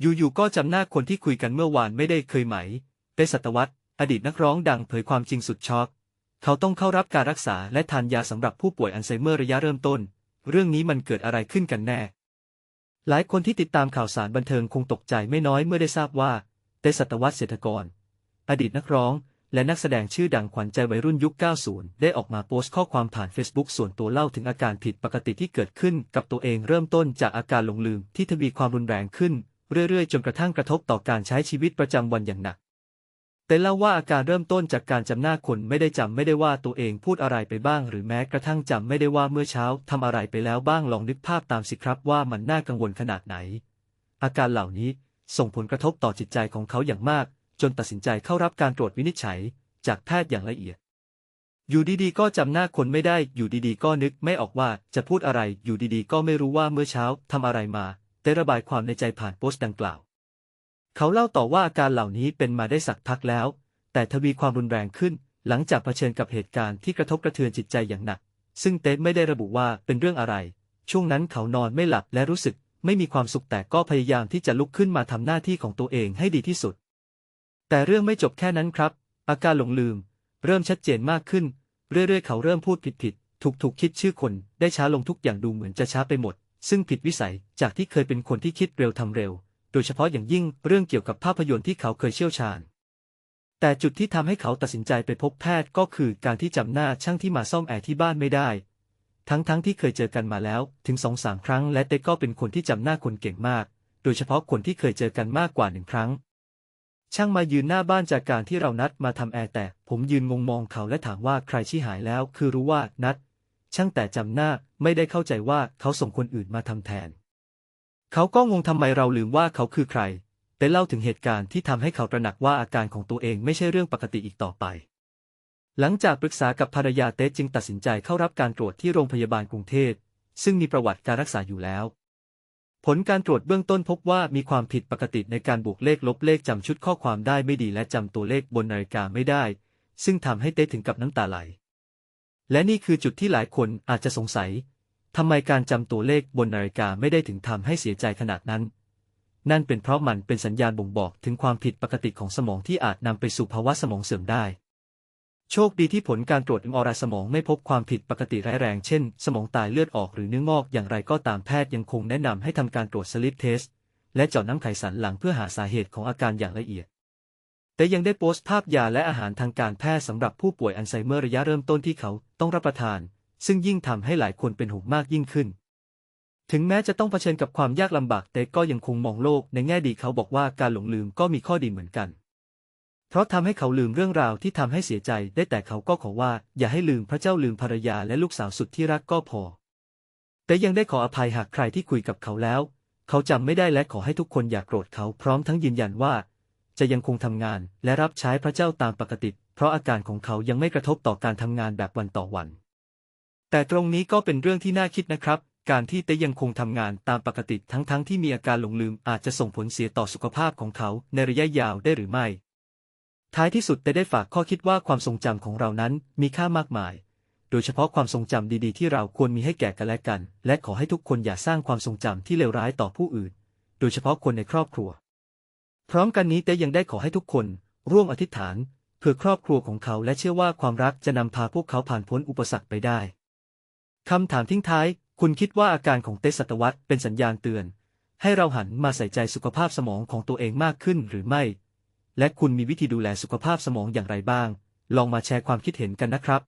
อยู่ๆก็จำหน้าคนที่คุยกันเมื่อวานไม่ได้เคยไหม เป็นศตวรรษอดีตนักร้องดังเผยความจริงสุดช็อก เขาต้องเข้ารับการรักษาและทานยาสำหรับผู้ป่วยอัลไซเมอร์ระยะเริ่มต้น เรื่องนี้มันเกิดอะไรขึ้นกันแน่ หลายคนที่ติดตามข่าวสารบันเทิงคงตกใจไม่น้อยเมื่อได้ทราบว่าเตศตวรรษเศรษฐกร อดีตนักร้อง และนักแสดงชื่อดังขวัญใจวัยรุ่นยุค 90 ได้ออกมาโพสต์ข้อความผ่าน Facebook ส่วนตัวเล่าถึงอาการผิดปกติที่เกิดขึ้นกับตัวเองเริ่มต้นจากอาการหลงลืมที่ทวีความรุนแรงขึ้น เรื่อยๆ จนกระทั่งกระทบต่อการใช้ชีวิตประจำวันอย่างหนัก แต่เล่าว่าอาการเริ่มต้นจากการจำหน้าคนไม่ได้จำไม่ได้ว่าตัวเองพูดอะไรไปบ้าง หรือแม้กระทั่งจำไม่ได้ว่าเมื่อเช้าทำอะไรไปแล้วบ้างลองนึกภาพตามสิครับว่ามันน่ากังวลขนาดไหน อาการเหล่านี้ส่งผลกระทบต่อจิตใจของเขาอย่างมาก จนตัดสินใจเข้ารับการตรวจวินิจฉัย จากแพทย์อย่างละเอียด อยู่ดีๆ ก็จำหน้าคนไม่ได้ อยู่ดีๆ ก็นึกไม่ออกว่าจะพูดอะไร อยู่ดีๆ ก็ไม่รู้ว่าเมื่อเช้าทำอะไรมา ได้ระบายความในใจผ่านโพสต์ดังกล่าว เขาเล่าต่อว่าอาการเหล่านี้เป็นมาได้สักพักแล้ว แต่ทวีความรุนแรงขึ้น หลังจากเผชิญกับเหตุการณ์ที่กระทบกระเทือนจิตใจอย่างหนัก ซึ่งเต้ไม่ได้ระบุว่าเป็นเรื่องอะไร ช่วงนั้นเขานอนไม่หลับและรู้สึกไม่มีความสุขแต่ก็พยายามที่จะลุกขึ้นมาทำหน้าที่ของตัวเองให้ดีที่สุด แต่เรื่องไม่จบแค่นั้นครับ อาการหลงลืม เริ่มชัดเจนมากขึ้น เรื่อยๆ เขาเริ่มพูดผิดๆ ถูกๆ คิดชื่อคน ได้ช้าลงทุกอย่างดูเหมือนจะช้าไปหมด ซึ่งผิดวิสัยจากที่เคยเป็นคนที่คิดเร็วทำเร็ว โดยเฉพาะอย่างยิ่งเรื่องเกี่ยวกับภาพยนตร์ที่เขาเคยเชี่ยวชาญ แต่จุดที่ทำให้เขาตัดสินใจไปพบแพทย์ก็คือการที่จำหน้าช่างที่มาซ่อมแอร์ที่บ้านไม่ได้ ทั้งๆทที่เคยเจอกันมาแล้วถึงสองสามครั้ง และเต้ก็เป็นคนที่จำหน้าคนเก่งมาก โดยเฉพาะคนที่เคยเจอกันมากกว่าหนึ่งครั้ง ช่างมายืนหน้าบ้านจากการที่เรานัดมาทำแอร์แต่ ผมยืนงงมองเขาและถามว่าใครชี้หายแล้ว คือรู้ว่านัด ช่างแต่จำหน้าไม่ได้เข้าใจว่าเขาส่งคนอื่นมาทำแทน เขาก็งงทำไมเราลืมว่าเขาคือใครแต่เล่าถึงเหตุการณ์ที่ทำให้เขาตระหนักว่าอาการของตัวเองไม่ใช่เรื่องปกติอีกต่อไป หลังจากปรึกษากับภรรยาเต้จึงตัดสินใจเข้ารับการตรวจที่โรงพยาบาลกรุงเทพซึ่งมีประวัติการรักษาอยู่แล้ว ผลการตรวจเบื้องต้นพบว่ามีความผิดปกติในการบวกเลขลบเลขจำชุดข้อความได้ไม่ดีและจำตัวเลขบนนาฬิกาไม่ได้ ซึ่งทำให้เต้ถึงกับน้ำตาไหล และนี่คือจุดที่หลายคนอาจจะสงสัย ทำไมการจำตัวเลขบนนาฬิกาไม่ได้ถึงทำให้เสียใจขนาดนั้น นั่นเป็นเพราะมันเป็นสัญญาณบ่งบอกถึงความผิดปกติของสมองที่อาจนำไปสู่ภาวะสมองเสื่อมได้ โชคดีที่ผลการตรวจ MRI สมองไม่พบความผิดปกติร้ายแรง เช่น สมองตายเลือดออกหรือเนื้องอกอย่างไรก็ตามแพทย์ยังคงแนะนำให้ทำการตรวจสลิปเทสและเจาะน้ำไขสันหลังเพื่อหาสาเหตุของอาการอย่างละเอียด แต่ยังได้โพสต์ภาพยาและอาหารทางการแพทย์สำหรับผู้ป่วยอัลไซเมอร์ระยะเริ่มต้นที่เขาต้องรับประทาน ซึ่งยิ่งทำให้หลายคนเป็นห่วงมากยิ่งขึ้น ถึงแม้จะต้องเผชิญกับความยากลำบากแต่ก็ยังคงมองโลกในแง่ดีเขาบอกว่าการหลงลืมก็มีข้อดีเหมือนกัน เพราะทำให้เขาลืมเรื่องราวที่ทำให้เสียใจได้แต่เขาก็ขอว่าอย่าให้ลืมพระเจ้าลืมภรรยาและลูกสาวสุดที่รักก็พอ แต่ยังได้ขออภัยหากใครที่คุยกับเขาแล้ว เขาจำไม่ได้และขอให้ทุกคนอย่ากโกรธเขาพร้อมทั้งยืนยันว่า จะยังคงทำงานและรับใช้พระเจ้าตามปกติ เพราะอาการของเขายังไม่กระทบต่อการทำงานแบบวันต่อวัน แต่ตรงนี้ก็เป็นเรื่องที่น่าคิดนะครับ การที่เต้ยังคงทำงานตามปกติทั้งๆทที่มีอาการหลงลืมอาจจะส่งผลเสียต่อสุขภาพของเขาในระยะยาวได้หรือไม่ ท้ายที่สุดเต้ได้ฝากข้อคิดว่าความทรงจำของเรานั้นมีค่ามากมาย โดยเฉพาะความทรงจำดีๆ ที่เราควรมีให้แก่กันและกัน และขอให้ทุกคนอย่าสร้างความทรงจำที่เลวร้ายต่อผู้อื่น โดยเฉพาะคนในครอบครัว ร้อมกันนี้เต้ยังได้ขอให้ทุกคน ร่วมอธิษฐานเพื่อครอบครัวของเขาและเชื่อว่าความรักจะนำพาพวกเขาผ่านพ้นอุปสรรคไปได้คำถามทิ้งท้าย คุณคิดว่าอาการของเตศตวรรษเป็นสัญญาณเตือน ให้เราหันมาใส่ใจสุขภาพสมองของตัวเองมากขึ้นหรือไม่ และคุณมีวิธีดูแลสุขภาพสมองอย่างไรบ้าง ลองมาแชร์ความคิดเห็นกันนะครับ